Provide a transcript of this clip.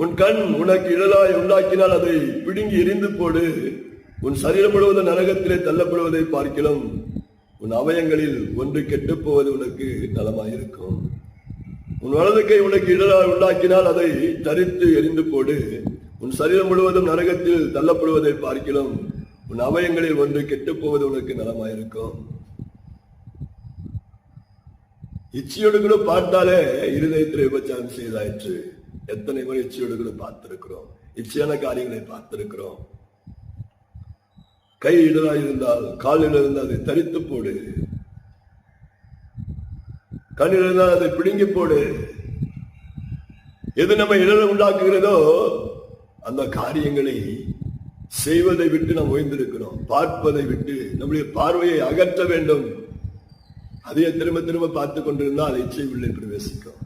உன் கண் உனக்கு இடலாய் உண்டாக்கினால் அதை பிடுங்கி எரிந்து போடு. உன் சரீரம் முழுவதும் நரகத்திலே தள்ளப்படுவதை பார்க்கலாம் உன் அவயங்களில் ஒன்று கெட்டுப் போவது உனக்கு நலமாயிருக்கும். உன் வலது கை உனக்கு இடலாய் உண்டாக்கினால் அதை தரித்து எரிந்து போடு. உன் சரீரம் முழுவதும் நரகத்தில் தள்ளப்படுவதை பார்க்கலாம் உன் அவயங்களில் ஒன்று கெட்டு போவது உனக்கு நலமாயிருக்கும். இச்சையோடு கூட பார்த்தாலே இருதயத்தில் விபச்சாரம் செய்தாயிற்று. எத்தனை முறை இச்சையோடுகளை பார்த்திருக்கிறோம். இச்சையான காரியங்களை பார்த்திருக்கிறோம். கை இடராக இருந்தால் காலில் இருந்தால் அதை தரித்து போடு. கண்ணில் இருந்தால் அதை பிடுங்கி போடு. எது நம்ம இடர உண்டாக்குகிறதோ அந்த காரியங்களை செய்வதை விட்டு நாம் ஓய்ந்திருக்கிறோம். பார்ப்பதை விட்டு நம்முடைய பார்வையை அகற்ற வேண்டும். அதையே திரும்ப திரும்ப பார்த்து கொண்டிருந்தால் அதை இச்சை உள்ளே பிரவேசிக்கும்.